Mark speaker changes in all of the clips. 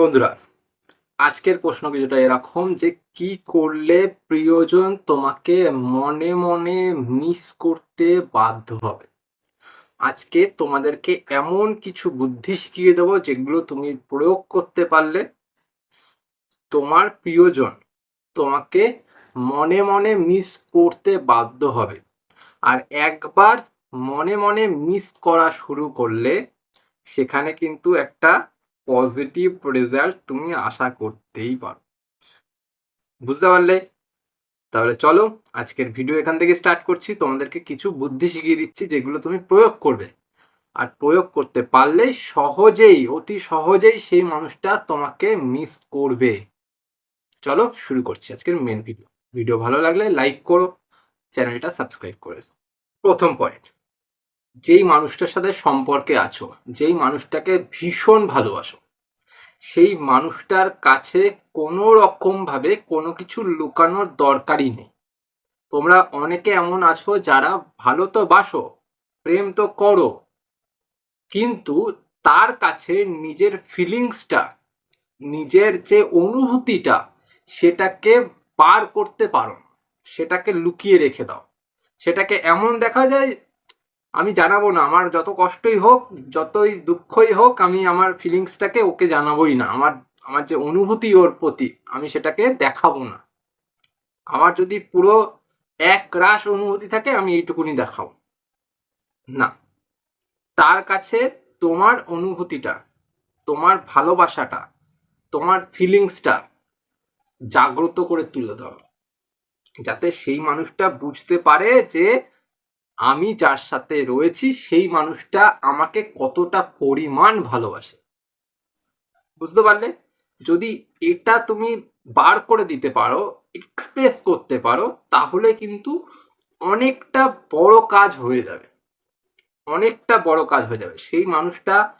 Speaker 1: বন্ধুরা, আজকের প্রশ্ন কিছুটা এরকম যে কি করলে প্রিয়জন তোমাকে মনে মনে মিস করতে বাধ্য হবে? আজকে তোমাদেরকে এমন কিছু বুদ্ধি শিখিয়ে দেবো যেগুলো তুমি প্রয়োগ করতে পারলে তোমার প্রিয়জন তোমাকে মনে মনে মিস করতে বাধ্য হবে। আর একবার মনে মনে মিস করা শুরু করলে সেখানে কিন্তু একটা পজিটিভ রেজাল্ট তুমি আশা করতেই পারো। বুঝতে পারলে? তাহলে চলো, আজকের ভিডিও এখান থেকে স্টার্ট করছি। তোমাদেরকে কিছু বুদ্ধি শিখিয়ে দিচ্ছি যেগুলো তুমি প্রয়োগ করবে। আর প্রয়োগ করতে পারলে সহজেই, অতি সহজেই সেই মানুষটা তোমাকে মিস করবে। চলো, শুরু করছি আজকের মেন ভিডিও ভিডিও ভালো লাগলে লাইক করো চ্যানেলটা সাবস্ক্রাইব করে প্রথম পয়েন্ট যেই মানুষটার সাথে সম্পর্কে আছো, যেই মানুষটাকে ভীষণ ভালোবাসো, সেই মানুষটার কাছে কোনো রকম ভাবে কোনো কিছু লুকানোর দরকারই নেই। তোমরা অনেকে এমন আছো যারা ভালো তো বাসো, প্রেম তো করো, কিন্তু তার কাছে নিজের ফিলিংসটা নিজের যে অনুভূতিটা, সেটাকে পার করতে পারো সেটাকে লুকিয়ে রেখে দাও। সেটাকে এমন দেখা যায় আমি জানাব না। আমার যত কষ্টই হোক, যতই দুঃখই হোক, আমি আমার ফিলিংসটাকে ওকে জানাবোই না। আমার আমার যে অনুভূতি ওর প্রতি, আমি সেটাকে দেখাবো না। আমার যদি পুরো এক রাশ অনুভূতি থাকে, আমি এইটুকুনি দেখাবো। না। তার কাছে তোমার অনুভূতিটা, তোমার ভালোবাসাটা, তোমার ফিলিংসটা জাগ্রত করে তুলে ধরো। যাতে সেই মানুষটা বুঝতে পারে যে আমি যার সাথে রয়েছি, সেই মানুষটা আমাকে কতটা পরিমাণ ভালোবাসে। বুঝতে পারলে? যদি এটা তুমি বার করে দিতে পারো এক্সপ্রেস করতে পারো, তাহলে কিন্তু অনেকটা বড় কাজ হয়ে যাবে। অনেকটা বড় কাজ হয়ে যাবে। সেই মানুষটা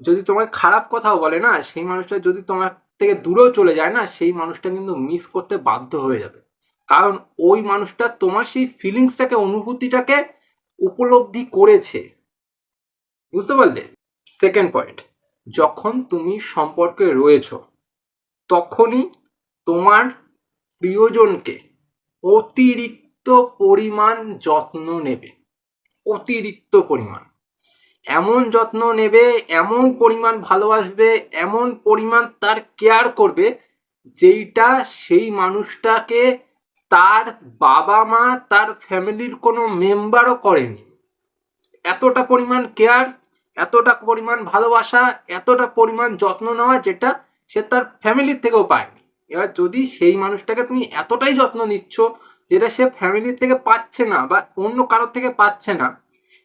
Speaker 1: যদি তোমার খারাপ কথাও বলে না, সেই মানুষটা যদি তোমার থেকে দূরেও চলে যায় না, সেই মানুষটা কিন্তু মিস করতে বাধ্য হয়ে যাবে। কারণ ওই মানুষটা তোমার সেই ফিলিংসটাকে অনুভূতিটাকে উপলব্ধি করেছে। বুঝতে পারলে? সেকেন্ড পয়েন্ট যখন তুমি সম্পর্কে রয়েছো, তখনই তোমার প্রিয়জনকে অতিরিক্ত পরিমাণ যত্ন নেবে। অতিরিক্ত পরিমাণ। এমন যত্ন নেবে, এমন পরিমাণ ভালোবাসবে, এমন পরিমাণ তার কেয়ার করবে, যেইটা সেই মানুষটাকে তার বাবা মা, তার ফ্যামিলির কোনো মেম্বারও করেনি। এতটা পরিমাণ কেয়ার এতটা পরিমাণ ভালোবাসা, এতটা পরিমাণ যত্ন নেওয়া যেটা সে তার ফ্যামিলির থেকেও পায়নি। এবার যদি সেই মানুষটাকে তুমি এতটাই যত্ন নিচ্ছ যেটা সে ফ্যামিলির থেকে পাচ্ছে না বা অন্য কারোর থেকে পাচ্ছে না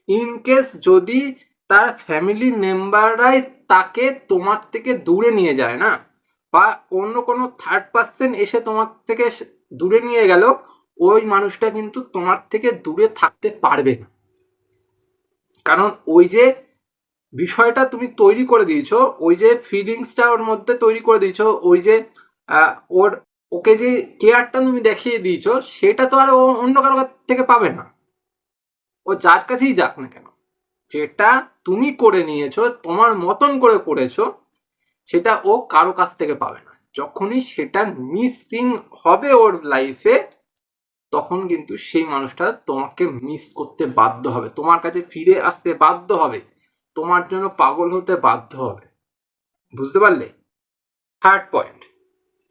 Speaker 1: ইন কেস যদি তার ফ্যামিলি মেম্বাররাই তাকে তোমার থেকে দূরে নিয়ে যায় না বা অন্য কোনো থার্ড পার্সন এসে তোমার থেকে দূরে নিয়ে গেল, ওই মানুষটা কিন্তু তোমার থেকে দূরে থাকতে পারবে না। কারণ ওই যে বিষয়টা তুমি তৈরি করে দিয়েছ, ওই যে ফিলিংসটা ওর মধ্যে তৈরি করে দিয়েছ, ওই যে ওর, ওকে যে কেয়ারটা তুমি দেখিয়ে দিয়েছ, সেটা তো আর অন্য কারও থেকে পাবে না। ও যার কাছেই যাক না কেন, যেটা তুমি করে নিয়েছো, তোমার মতন করে করেছ, সেটা ও কারও কাছ থেকে পাবে না। যখনই সেটা মিসিং হবে ওর লাইফে তখন কিন্তু সেই মানুষটা তোমাকে মিস করতে বাধ্য হবে। তোমার কাছে ফিরে আসতে বাধ্য হবে। তোমার জন্য পাগল হতে বাধ্য হবে। বুঝতে পারলে? থার্ড পয়েন্ট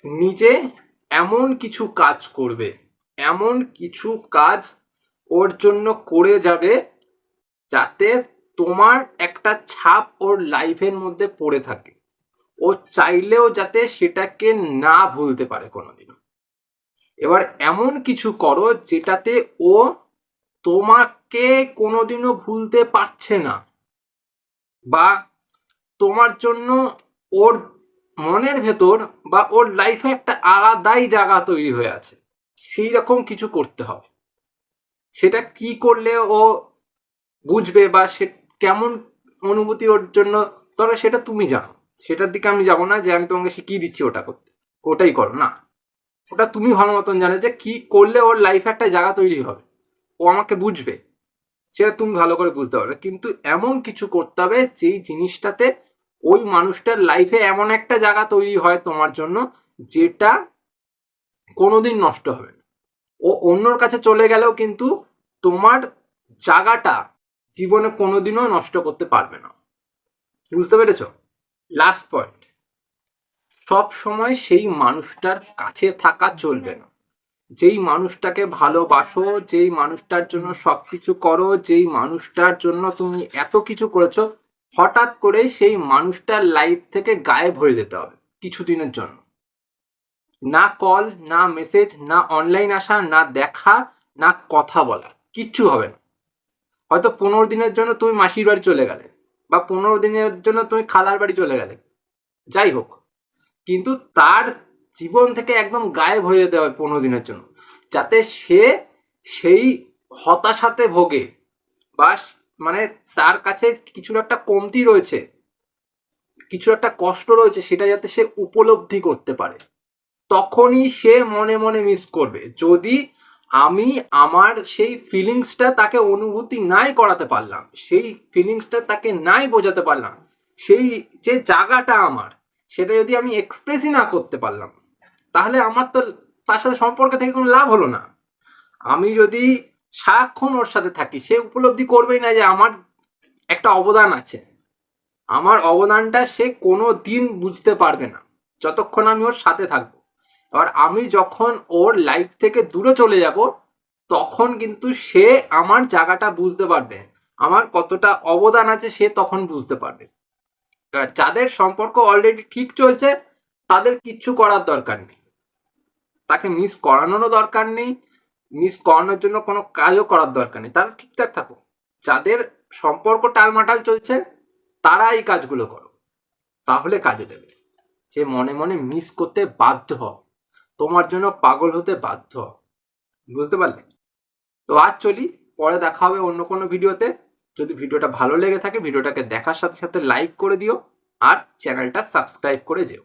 Speaker 1: নিজে এমন কিছু কাজ করবে, এমন কিছু কাজ ওর জন্য করে যাবে, যাতে তোমার একটা ছাপ ওর লাইফের মধ্যে পড়ে থাকে। ও চাইলেও যাতে সেটাকে না ভুলতে পারে কোনোদিনও। এবার এমন কিছু করো যেটাতে ও তোমাকে কোনোদিনও ভুলতে পারছে না বা তোমার জন্য ওর মনের ভেতর বা ওর লাইফে একটা আলাদাই জায়গা তৈরি হয়ে আছে। সেই রকম কিছু করতে হবে। সেটা কি করলে ও বুঝবে বা সে কেমন অনুভূতি ওর জন্য, তবে সেটা তুমি জানো। সেটার দিকে আমি যাব না যে আমি তোমাকে শিখিয়ে দিচ্ছি ওটা করতে। ওটাই করো, না। ওটা তুমি ভালো মতন জানো যে কি করলে ওর লাইফে একটা জায়গা তৈরি হবে। ও আমাকে বুঝবে, সেটা তুমি ভালো করে বুঝতে পারবে। কিন্তু এমন কিছু করতে হবে যেই জিনিসটাতে ওই মানুষটার লাইফে এমন একটা জায়গা তৈরি হয় তোমার জন্য যেটা কোনোদিন নষ্ট হবে না। ও অন্যর কাছে চলে গেলেও কিন্তু তোমার জায়গাটা জীবনে কোনোদিনও নষ্ট করতে পারবে না। বুঝতে পেরেছ? লাস্ট পয়েন্ট সব সময় সেই মানুষটার কাছে থাকা চলবে না। যেই মানুষটাকে ভালোবাসো, যেই মানুষটার জন্য সবকিছু করো, যেই মানুষটার জন্য তুমি এত কিছু করেছ, হঠাৎ করে সেই মানুষটার লাইফ থেকে গায়েব হয়ে যেতে হবে কিছুদিনের জন্য। না কল না মেসেজ না অনলাইন আসা, না দেখা, না কথা বলা, কিচ্ছু হবে না। হয়তো পনেরো দিনের জন্য তুমি মাসির বাড়ি চলে গেলে। বা পনেরো দিনের জন্য তুমি খালার বাড়ি চলে গেলে। যাই হোক, কিন্তু তার জীবন থেকে একদম গায়েব হয়ে যেতে হবে পনেরো দিনের জন্য। যাতে সে সেই হতাশাতে ভোগে বা মানে তার কাছে কিছু একটা কমতি রয়েছে, কিছু একটা কষ্ট রয়েছে, সেটা যাতে সে উপলব্ধি করতে পারে। তখনই সে মনে মনে মিস করবে। যদি আমি আমার সেই ফিলিংসটা তাকে অনুভূতি নাই করাতে পারলাম, সেই ফিলিংসটা তাকে নাই বোঝাতে পারলাম, সেই যে জায়গাটা আমার, সেটা যদি আমি এক্সপ্রেসই না করতে পারলাম, তাহলে আমার তো তার সাথে সম্পর্ক থেকে কোনো লাভ হলো না। আমি যদি সারাক্ষণ ওর সাথে থাকি, সে উপলব্ধি করবেই না যে আমার একটা অবদান আছে। আমার অবদানটা সে কোনো দিন বুঝতে পারবে না, যতক্ষণ আমি ওর সাথে থাকব। এবার আমি যখন ওর লাইফ থেকে দূরে চলে যাব, তখন কিন্তু সে আমার জায়গাটা বুঝতে পারবে। আমার কতটা অবদান আছে সে তখন বুঝতে পারবে। যাদের সম্পর্ক অলরেডি ঠিক চলছে, তাদের কিচ্ছু করার দরকার নেই। তাকে মিস করানোরও দরকার নেই মিস করানোর জন্য কোনো কাজও করার দরকার নেই। তারা ঠিকঠাক থাকো যাদের সম্পর্ক টালমাটাল চলছে, তারা এই কাজগুলো করো তাহলে কাজে দেবে। সে মনে মনে মিস করতে বাধ্য হও। তোমার জন্য পাগল হতে বাধ্য। বুঝতে পারলে? তো আজ চলি, পরে দেখা হবে অন্য কোনো ভিডিওতে। যদি ভিডিওটা ভালো লেগে থাকে, ভিডিওটাকে দেখার সাথে সাথে লাইক করে দিও আর চ্যানেলটা সাবস্ক্রাইব করে যেও।